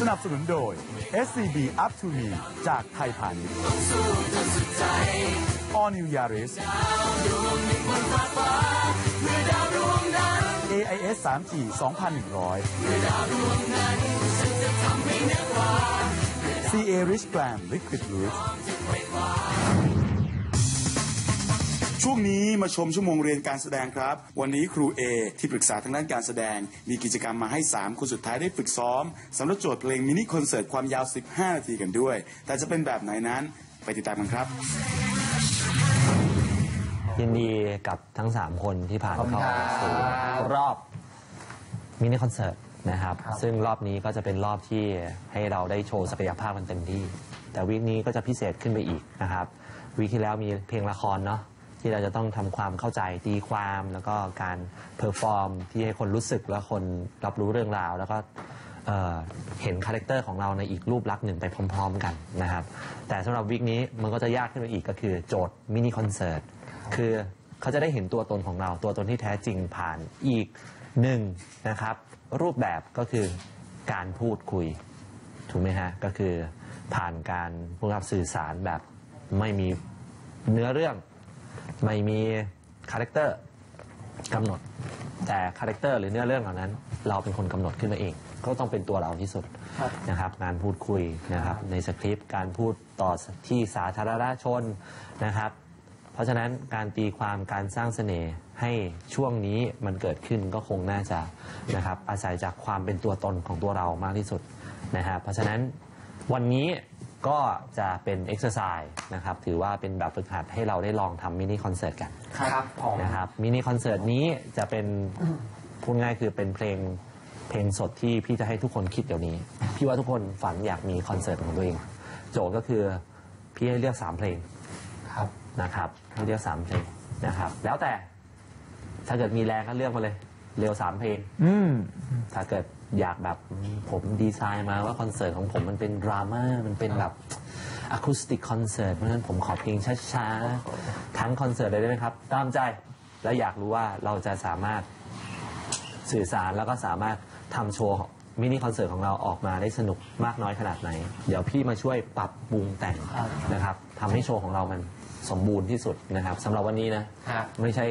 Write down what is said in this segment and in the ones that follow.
สนับสนุนโดย SCB Up to Me จากไทยพาณิชย์ All New Yaris AIS 3G 2100 CA Rich Glam Liquid Roots ช่วงนี้มาชมชั่วโมงเรียนการแสดงครับ วันนี้ครูเอที่ปรึกษาทางด้านการแสดง มีกิจกรรมมาให้ 3 คนสุดท้ายได้ฝึกซ้อมสำหรับโจทย์เพลงมินิคอนเสิร์ตความยาว 15 นาทีกันด้วย แต่จะเป็นแบบไหนนั้นไปติดตามกันครับ ยินดีกับทั้ง 3 คนที่ผ่านเข้าสู่รอบมินิคอนเสิร์ตนะครับ ซึ่งรอบนี้ก็จะเป็นรอบที่ให้เราได้โชว์ศักยภาพกันเต็มที่ แต่วีคนี้ก็จะพิเศษขึ้นไปอีกนะครับวีคที่แล้วมีเพลงละครเนาะ ที่เราจะต้องทำความเข้าใจตีความแล้วก็การเพอร์ฟอร์มที่ให้คนรู้สึกและคนรับรู้เรื่องราว แล้วก็เอ่อเห็นคาแรคเตอร์ของเราในอีกรูปลักษณ์หนึ่งไปพร้อม ๆ กันนะครับ แต่สำหรับวีคนี้มันก็จะยากขึ้นไปอีกก็คือโจทย์มินิคอนเสิร์ตคือเขาจะได้เห็นตัวตนของเราตัวตนที่แท้จริงผ่านอีกหนึ่งนะครับ รูปแบบก็คือการพูดคุย ถูกไหมฮะ ก็คือผ่านการพูดรับสื่อสารแบบไม่มีเนื้อเรื่อง ไม่มีคาแรคเตอร์กำหนด แต่คาแรคเตอร์หรือเนื้อเรื่องเหล่านั้น เราเป็นคนกำหนดขึ้นมาเอง ก็ต้องเป็นตัวเราที่สุดนะครับงานพูดคุยนะครับในสคริปต์การพูดต่อที่สาธารณชนนะครับ เพราะฉะนั้นการตีความการสร้างเสน่ห์ให้ช่วงนี้มันเกิดขึ้นก็คงน่าจะนะครับอาศัยจากความเป็นตัวตนของตัวเรามากที่สุดนะครับเพราะฉะนั้นวันนี้ ก็จะเป็นเอ็กซ์ไซส์นะครับถือว่าเป็นแบบฝึกหัดให้เราได้ลองทำมินิคอนเสิร์ตกันครับผมนะครับมินิคอนเสิร์ตนี้จะเป็นพูดง่ายคือเป็นเพลงเพลงสดที่พี่จะให้ทุกคนคิดเดี๋ยวนี้ พี่ว่าทุกคนฝันอยากมีคอนเสิร์ตของตัวเอง โจทย์ก็คือพี่ให้เลือกสามเพลงครับนะครับให้เลือกสามเพลงนะครับ แล้วแต่ถ้าเกิดมีแรงก็เลือกมาเลย เร็วสามเพลงอืมถ้าเกิด อยากแบบผมดีไซน์มาว่าคอนเสิร์ตของผมมันเป็นดราม่ามันเป็นแบบอะคูสติกคอนเสิร์ตเพราะฉะนั้นผมขอเพลงช้าๆ ทั้งคอนเสิร์ตเลยได้ไหมครับ ตามใจแล้วอยากรู้ว่าเราจะสามารถสื่อสารแล้วก็สามารถทำโชว์มินิคอนเสิร์ตของเราออกมาได้สนุกมากน้อยขนาดไหน เดี๋ยวพี่มาช่วยปรับปรุงแต่งนะครับทำให้โชว์ของเรามันสมบูรณ์ที่สุดนะครับสำหรับวันนี้นะครับไม่ใช่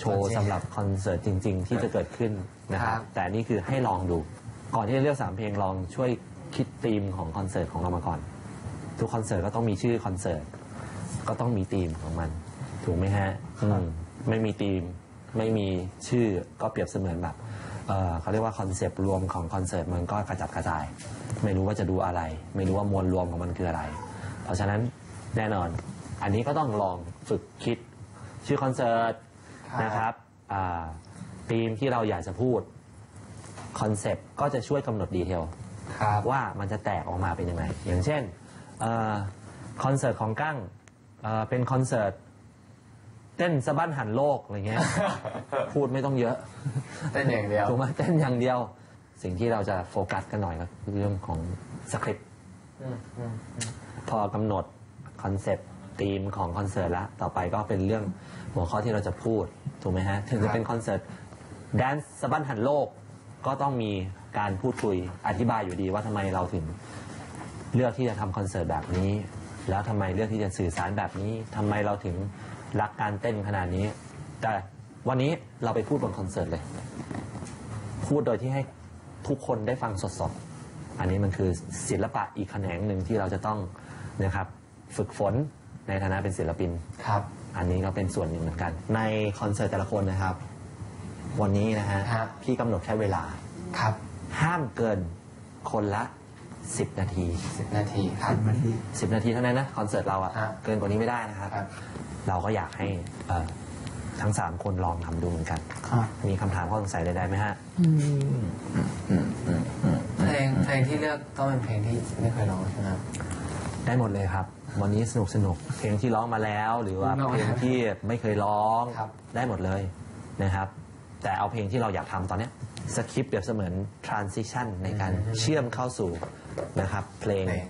โชว์สำหรับคอนเสิร์ตจริง ๆ ที่จะเกิดขึ้น นะครัครับบแต่นี่คือให้ลองดู ก่อนที่จะเลือกสามเพลงลองช่วยคิดธีมของคอนเสิร์ตของเรามาก่อน ทุกคอนเสิร์ตก็ต้องมีชื่อคอนเสิร์ต ก็ต้องมีธีมของมัน ถูกไหมฮะอืมไม่มีธีม ไม่มีชื่อก็เปรียบเสมือนแบบเอ่อเขาเรียกว่าคอนเซปต์รวมของคอนเสิร์ตมันก็กระจัดกระจาย ไม่รู้ว่าจะดูอะไร ไม่รู้ว่ามวลรวมของมันคืออะไร เพราะฉะนั้นแน่นอน อันนี้ก็ต้องลองฝึกคิดชื่อคอนเสิร์ตครับนะครับอ่า ธีมที่เราอยากจะพูดคอนเซปต์ก็จะช่วยกำหนดดีเทลครับว่ามันจะแตกออกมาเป็นยังไง อย่างเช่นเออคอนเสิร์ตของกั้งเอ่อเป็นคอนเสิร์ตเต้นสะบั้นหันโลกอะไรเงี้ย พูดไม่ต้องเยอะเต้นอย่างเดียวถูกไหมเต้นอย่างเดียว สิ่งที่เราจะโฟกัสกันหน่อยก็คือเรื่องของสคริปต์อืมอืมอืมพอกำหนดคอนเซปต์ธีมของคอนเสิร์ตแล้วต่อไปก็เป็นเรื่องหัวข้อที่เราจะพูด ถูกไหมฮะ ถึงจะเป็นคอนเสิร์ต แดนซ์สะบั้นหันโลกก็ต้องมีการพูดคุยอธิบายอยู่ดีว่าทำไมเราถึงเลือกที่จะทำคอนเสิร์ตแบบนี้ แล้วทำไมเลือกที่จะสื่อสารแบบนี้ทำไมเราถึงรักการเต้นขนาดนี้ แต่วันนี้เราไปพูดบนคอนเสิร์ตเลย พูดโดยที่ให้ทุกคนได้ฟังสดๆ อันนี้มันคือศิลปะอีกแขนงหนึ่งที่เราจะต้องนะครับฝึกฝนในฐานะเป็นศิลปิน ครับ อันนี้ก็เป็นส่วนหนึ่งเหมือนกัน ในคอนเสิร์ตแต่ละคนนะครับ วันนี้นะฮะครับ พี่กำหนดแค่เวลา ครับห้ามเกินคนละ 10 นาที สิบนาทีครับ 10 นาทีเท่านั้นนะคอนเสิร์ตเราอะครับ เกินกว่านี้ไม่ได้นะครับ ครับ เราก็อยากให้เอ่อทั้ง 3 คนลองทำดูเหมือนกัน ครับ มีคำถามข้อสงสัยใดๆไหมฮะเพลงเพลงที่เลือกต้องเป็นเพลงที่ไม่เคยร้องใช่ไหมครับ ได้หมดเลยครับ วันนี้สนุกสนุกเพลงที่ร้องมาแล้ว หรือว่าร้องเพลงที่ไม่เคยร้องครับ ได้หมดเลยนะครับ แต่เอาเพลงที่เราอยากทำตอนเนี้ยสคริปต์เปรียบเสมือน transition ในการเชื่อมเข้าสู่นะครับ เพลงเพลง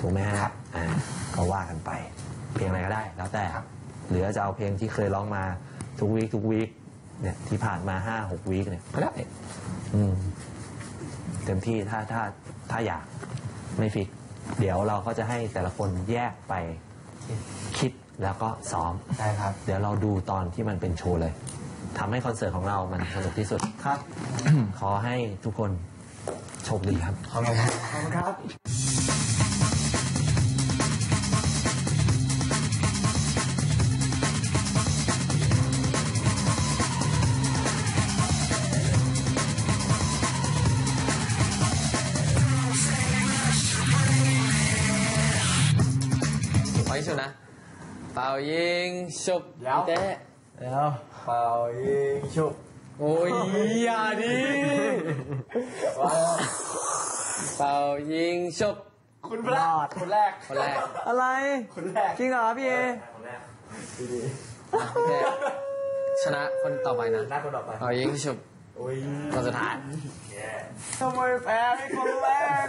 ถูกไหมฮะครับอ่าก็ว่ากันไป เพลงอะไรก็ได้ แล้วแต่ครับหรือจะเอาเพลงที่เคยร้องมาทุกวีคทุกวีคเนี่ยที่ผ่านมาห้าหกวีคเนี่ยก็ได้อืมเต็มที่ถ้าถ้าถ้าอยากไม่ฟิก เดี๋ยวเราก็จะให้แต่ละคนแยกไปคิดแล้วก็ซ้อมใช่ครับ เดี๋ยวเราดูตอนที่มันเป็นโชว์เลย ทำให้คอนเสิร์ตของเรามันสนุกที่สุด ครับ ขอให้ทุกคนโชคดีครับ ขอบคุณครับขอบคุณครับขออีกชุดนะ เป่ายิงชุบเดี๋ยวเต้เดี๋ยวเป่ายิงชุบโอ้ยอย่าดิเป่ายิงชุบคุณพระคนแรกคนแรกอะไรคนแรกจริงเหรอพี่เอโอเคชนะคนต่อไปนะหน้าคนต่อไปเป่ายิงชุบโอ้ยคนสุดท้ายทำไมแพ้ให้คนแรก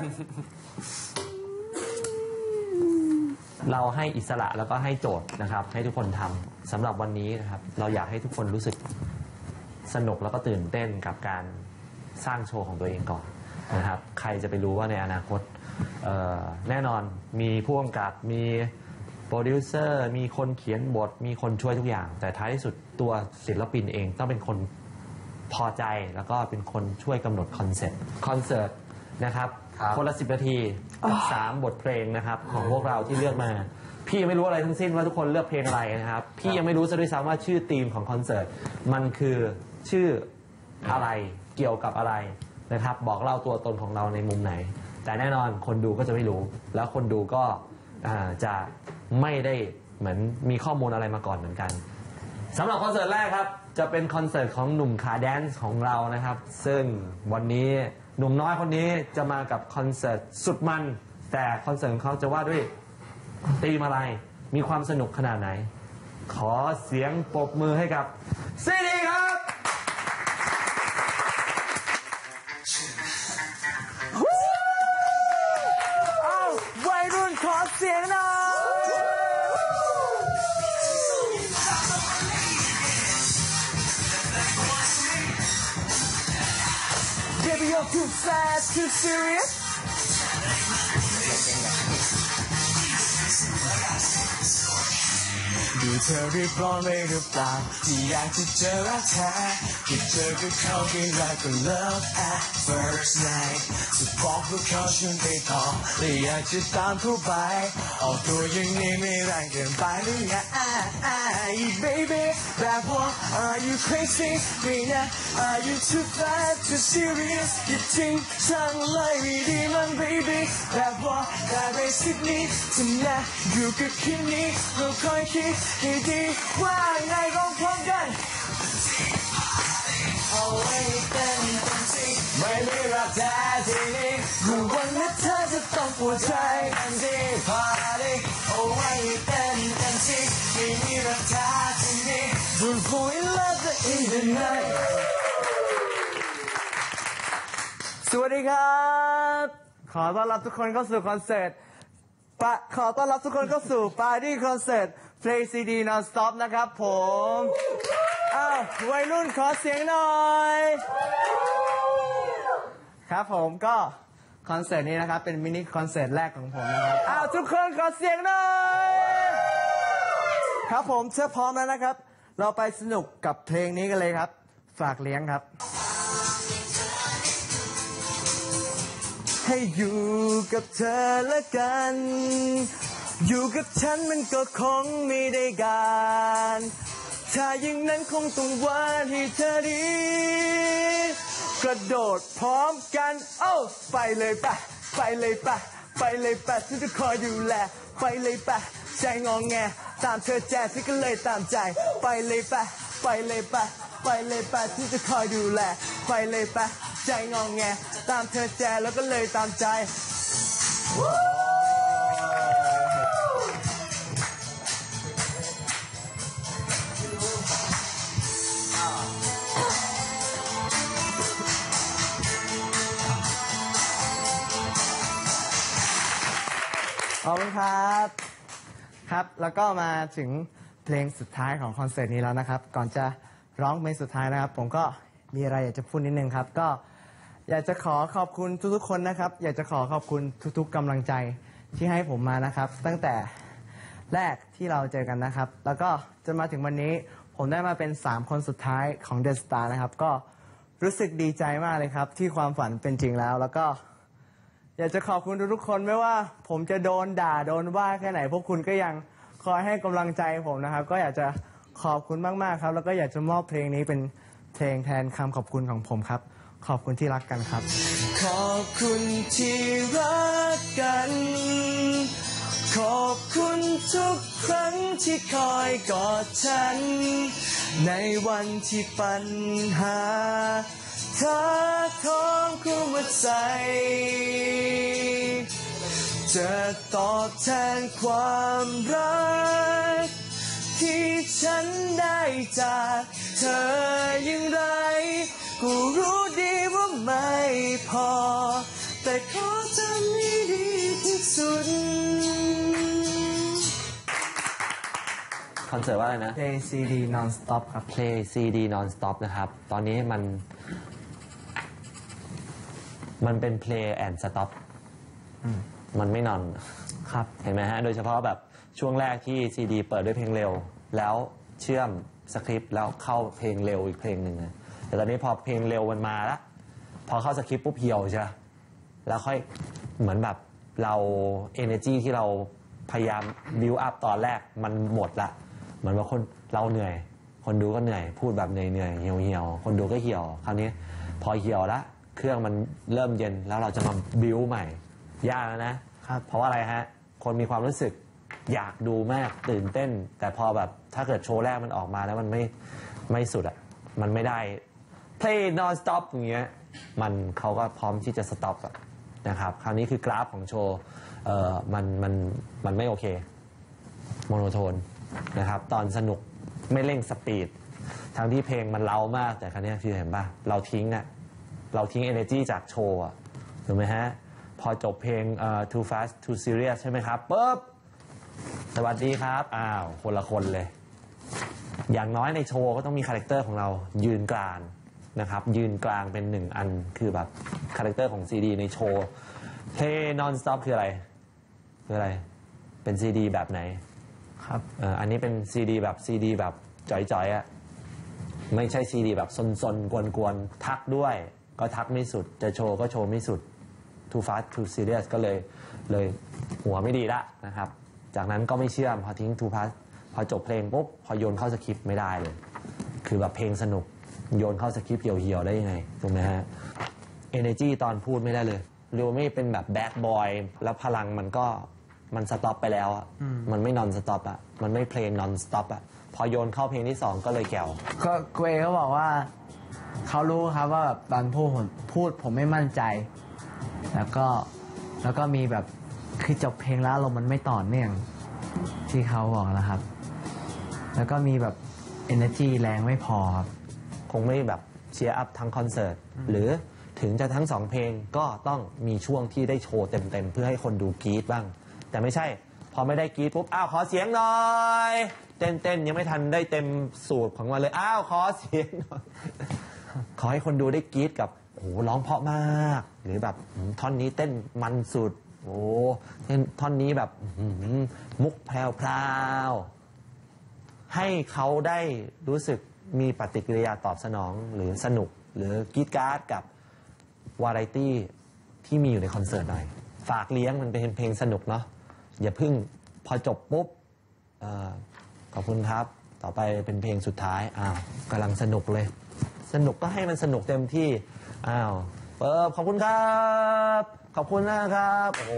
เราให้อิสระแล้วก็ให้โจทย์นะครับ ให้ทุกคนทำสำหรับวันนี้นะครับ เราอยากให้ทุกคนรู้สึกสนุกแล้วก็ตื่นเต้นกับการสร้างโชว์ของตัวเองก่อนนะครับ ใครจะไปรู้ว่าในอนาคตเอ่อแน่นอนมีผู้กำกับมีโปรดิวเซอร์มีคนเขียนบท มีคนช่วยทุกอย่าง แต่ท้ายที่สุดตัวศิลปินเองต้องเป็นคน พอใจแล้วก็เป็นคนช่วยกำหนดคอนเซ็ปต์คอนเสิร์ตนะครับ ครับคนละสิบนาทีกับสามบทเพลงนะครับ ของพวกเราที่เลือกมา พี่ยังไม่รู้อะไรทั้งสิ้นว่าทุกคนเลือกเพลงอะไรนะครับ พี่ยังไม่รู้ซะด้วยซ้ำว่าชื่อธีมของคอนเสิร์ตมันคือชื่ออะไรเกี่ยวกับอะไรนะครับ บอกเล่าตัวตนของเราในมุมไหน แต่แน่นอนคนดูก็จะไม่รู้ แล้วคนดูก็อ่าจะไม่ได้เหมือนมีข้อมูลอะไรมาก่อนเหมือนกันสำหรับคอนเสิร์ตแรกครับ จะเป็นคอนเสิร์ตของหนุ่มขาแดนซ์ของเรานะครับ ซึ่งวันนี้ หนุ่มน้อยคนนี้จะมากับคอนเสิร์ตสุดมัน แต่คอนเสิร์ตของเขาจะว่าด้วยตีมอะไร มีความสนุกขนาดไหน ขอเสียงปรบมือให้กับซีดีครับ you're too fast, too serious. ดูเธอรีบร้อนเลยหรือเปล่าที่อยากจะเจอรักแท้ที่เจอกับเขาเพียงแรกก็ love at first night จะบอกว่าเขาชวนไปต่อและอยากจะตามเข้าไปเอาตัวอย่างนี้ไม่แรงเกินไปหรือไง baby แบบว่า are you crazy ไม่นะ are you too fast too serious อย่าทิ้งฉันเลยไม่ดีมั้ง baby แบบว่าได้ไปสิบนี้จะนะอยู่กับคืนนี้เราคอยคิดให้ดีว่าไงร้องพร้อมกันเอา ไม่มีรักแท้ที่นี่รู้วันนี้เธอจะต้องปวดใจกันที่พาดีเอาไว้เป็นเป็นจริงไม่มีรักแท้ที่นี่ Don't fall in love in the night สวัสดีครับ ขอต้อนรับทุกคนเข้าสู่คอนเสิร์ตปะขอต้อนรับทุกคนเข้าสู่ปาร์ตี้คอนเสิร์ต Play CD Non Stop นะครับผม อ้าววัยรุ่นขอเสียงหน่อย ครับผมก็คอนเสิร์ตนี้นะครับ เป็นมินิคอนเสิร์ตแรกของผมนะครับอ้าวทุกคนขอเสียงหน่อยครับผมเชื่อพร้อมแล้วนะครับ เราไปสนุกกับเพลงนี้กันเลยครับ ฝากเลี้ยงครับ ให้อยู่กับเธอละกัน อยู่กับฉันมันก็คงไม่ได้การถ้าอย่างนั้นคงต้องวานให้เธอดี กระโดดพร้อมกันเอ้าไปเลยปะไปเลยปะไปเลยปะฉันจะคอยดูแลไปเลยปะใจงองแง ตามเธอแจฉันก็เลยตามใจ ไปเลยปะไปเลยปะไปเลยปะฉันจะคอยดูแลไปเลยปะใจงองแง ตามเธอแจแล้วก็เลยตามใจ ครับ ครับ แล้วก็มาถึงเพลงสุดท้ายของคอนเสิร์ตนี้แล้วนะครับ ก่อนจะร้องเพลงสุดท้ายนะครับ ผมก็มีอะไรอยากจะพูดนิดนึงครับ ก็อยากจะขอขอบคุณทุกๆคนนะครับ อยากจะขอขอบคุณทุกๆกำลังใจที่ให้ผมมานะครับ ตั้งแต่แรกที่เราเจอกันนะครับ แล้วก็จนมาถึงวันนี้ผมได้มาเป็น 3 คนสุดท้ายของ The Star นะครับ ก็รู้สึกดีใจมากเลยครับ ที่ความฝันเป็นจริงแล้ว แล้วก็ อยากจะขอบคุณทุกๆคนไม่ว่าผมจะโดนด่าโดนว่าแค่ไหน พวกคุณก็ยังคอยให้กำลังใจผมนะครับ ก็อยากจะขอบคุณมากๆครับ แล้วก็อยากจะมอบเพลงนี้เป็นเพลงแทนคำขอบคุณของผมครับ ขอบคุณที่รักกันครับ ขอบคุณที่รักกัน ขอบคุณทุกครั้งที่คอยกอดฉัน ในวันที่ปัญหา ท้าท้องคู่มาใส่จะตอบแทนความรัก ที่ฉันได้จากเธออย่างไร กูรู้ดีว่าไม่พอ แต่ขอทำให้ดีที่สุดคอนเสิร์ตว่าอะไรนะ Play CD non stop ครับ Play CD non stop นะครับ ตอนนี้มัน มันเป็น Play and stop มันไม่นอน ครับ เห็นไหมฮะ โดยเฉพาะแบบช่วงแรกที่ซีดีเปิดด้วยเพลงเร็ว แล้วเชื่อมสคริปต์แล้วเข้าเพลงเร็วอีกเพลงหนึ่งนะแต่ตอนนี้พอเพลงเร็วมันมาละพอเข้าสคริปต์ปุ๊บเหี่ยวใช่ปะแล้วค่อยเหมือนแบบเรา energy ที่เราพยายาม build up ตอนแรกมันหมดละ เหมือนว่าคนเราเหนื่อย คนดูก็เหนื่อย พูดแบบเหนื่อยเหนื่อยเหี่ยวเหี่ยวคนดูก็เหี่ยว คราวนี้พอเหี่ยวละ เครื่องมันเริ่มเย็นแล้วเราจะมา build ใหม่ ยากแล้วนะ ครับ เพราะว่าอะไรฮะ คนมีความรู้สึกอยากดูมากตื่นเต้น แต่พอแบบถ้าเกิดโชว์แรกมันออกมาแล้วมันไม่ไม่สุดอะมันไม่ได้ play non stop อย่างเงี้ยมันเขาก็พร้อมที่จะ stop อะนะครับ คราวนี้คือกราฟของโชว์เอ่อมันมันมันไม่โอเคโมโนโทนนะครับ ตอนสนุกไม่เร่งสปีดทั้งที่เพลงมันเล้ามากแต่ครั้นี้คือเห็นป่ะ เราทิ้งอะ เราทิ้ง energy จากโชว์อะถูกไหมฮะ พอจบเพลงเอ่อ too fast too serious ใช่ไหมครับปุ๊บสวัสดีครับ อ้าว คนละคนเลย อย่างน้อยในโชว์ก็ต้องมีคาแรคเตอร์ของเรายืนกลางนะครับ ยืนกลางเป็นหนึ่งอันคือแบบคาแรคเตอร์ของซีดีในโชว์ play non stop คืออะไร คืออะไร เป็นซีดีแบบไหนครับเอ่ออันนี้เป็นซีดีแบบซีดีแบบจ่อยๆอะไม่ใช่ซีดีแบบซนๆ กวนๆ ทักด้วย ก็ทักไม่สุด จะโชว์ก็โชว์ไม่สุด too fast too serious ก็เลยเลยหัวไม่ดีละนะครับ จากนั้นก็ไม่เชื่อมพอทิ้ง too fast พอจบเพลงปุ๊บพอโยนเข้าสคริปต์ไม่ได้เลย คือแบบเพลงสนุกโยนเข้าสคริปต์เหี่ยวๆได้ยังไงถูกไหมฮะ energy ตอนพูดไม่ได้เลยเรียกว่าไม่เป็นแบบแบดบอยแล้วพลังมันก็มันสต็อปไปแล้วอะมันไม่นอนสต็อปอะมันไม่เพลงนอนสต็อปอะพอโยนเข้าเพลงที่สองก็เลยแก้วก็เกวเขาบอกว่า เขารู้ครับว่าแบบตอนพูดผมพูดผมไม่มั่นใจ แล้วก็แล้วก็มีแบบคือจบเพลงแล้วลมณ์มันไม่ต่อเนื่องที่เขาบอกนะครับ แล้วก็มีแบบ energy แรงไม่พอครับ คงไม่แบบเชียร์อัพทั้งคอนเสิร์ตหรือถึงจะทั้งสองเพลงก็ต้องมีช่วงที่ได้โชว์เต็มๆ เพื่อให้คนดูกรี๊ดบ้าง แต่ไม่ใช่ พอไม่ได้กรี๊ดปุ๊บ อ้าว ขอเสียงหน่อย เต้นๆ ยังไม่ทันได้เต็มสูตรของมันเลย อ้าว ขอเสียงหน่อย ขอให้คนดูได้กรี๊ดกับโอ้โหร้องเพราะมาก หรือแบบอืมท่อนนี้เต้นมันสุด โอ้เต้นท่อนนี้แบบอื้อหือมุกแพรวๆให้เขาได้รู้สึกมีปฏิกิริยาตอบสนองหรือสนุก หรือกรีดกราร์ดกับวาไรตี้ที่มีอยู่ในคอนเสิร์ตหน่อย ฝากเลี้ยงมันเป็นเพลงสนุกเนาะอย่าเพึ่งพอจบปุ๊บ เออขอบคุณครับ ต่อไปเป็นเพลงสุดท้าย อ้าวกำลังสนุกเลย สนุกก็ให้มันสนุกเต็มที่อ้าวเปิบขอบคุณครับ ขอบคุณนะครับ โอ้โห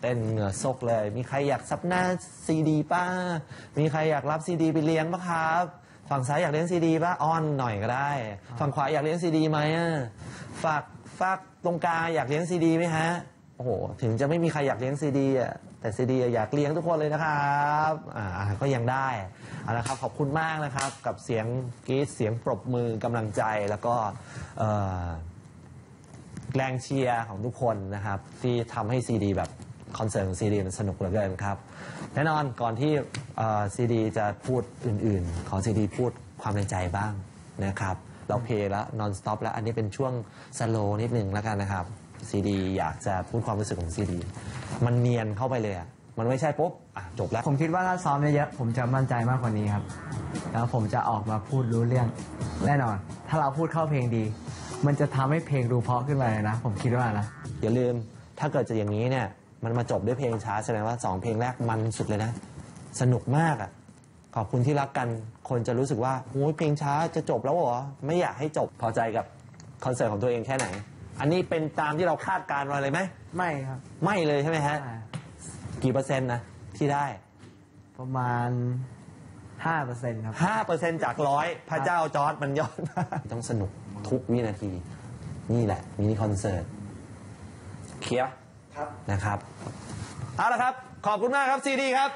เต้นเหงื่อซกเลย มีใครอยากซับหน้าซีดีป้ามีใครอยากรับซีดีไปเลี้ยงปะครับ ฝั่งซ้ายอยากเลี้ยงซีดีป่ะอ้อนหน่อยก็ได้ ฝั่งขวาอยากเลี้ยงซีดีไหมอะฝากฝากตรงกลางอยากเลี้ยงซีดีไหมฮะ โอ้โห ถึงจะไม่มีใครอยากเลี้ยงซีดีอะ แต่ซีดีอยากเลี้ยงทุกคนเลยนะครับอ่าก็ยังได้เอาละครับขอบคุณมากนะครับ กับเสียงกรี๊ดเสียงปรบมือกำลังใจแล้วก็เอ่อแรงเชียร์ของทุกคนนะครับ ที่ทำให้ซีดีแบบคอนเสิร์ตของซีดีมันสนุกเหลือเกินครับ แน่นอนก่อนที่ซีดีจะพูดอื่นๆ ขอซีดีพูดความในใจบ้างนะครับ เราเพลย์แล้วนอนสต็อปแล้ว อันนี้เป็นช่วงสโลนิดนึงแล้วกันนะครับ ซีดีอยากจะพูดความรู้สึกของซีดีมันเนียนเข้าไปเลยอะมันไม่ใช่ปุ๊บอะจบแล้ว ผมคิดว่าถ้าซ้อมเยอะๆผมจะมั่นใจมากกว่านี้ครับ แล้วผมจะออกมาพูดรู้เรื่อง แน่นอน ถ้าเราพูดเข้าเพลงดี มันจะทำให้เพลงดูเพราะขึ้นมาเลยนะ ผมคิดว่านะ อย่าลืมถ้าเกิดจะอย่างนี้เนี่ยมันมาจบด้วยเพลงช้าแสดงว่าสองเพลงแรกมันสุดเลยนะ สนุกมากอะขอบคุณที่รักกันคนจะรู้สึกว่าโอ้ยเพลงช้าจะจบแล้วเหรอไม่อยากให้จบพอใจกับคอนเสิร์ตของตัวเองแค่ไหน อันนี้เป็นตามที่เราคาดการณ์ไว้เลยไหมไม่ครับ ไม่เลยใช่ไหมฮะใช่กี่เปอร์เซ็นต์นะที่ได้ ประมาณ5%ครับห้าเปอร์เซ็นจากร้อยพระเจ้าจอร์ดมันยอดมากต้องสนุกทุกวินาที นี่แหละมินิคอนเสิร์ตเคลียร์ครับนะครับเอาละครับ ขอบคุณมากครับซีดีครับ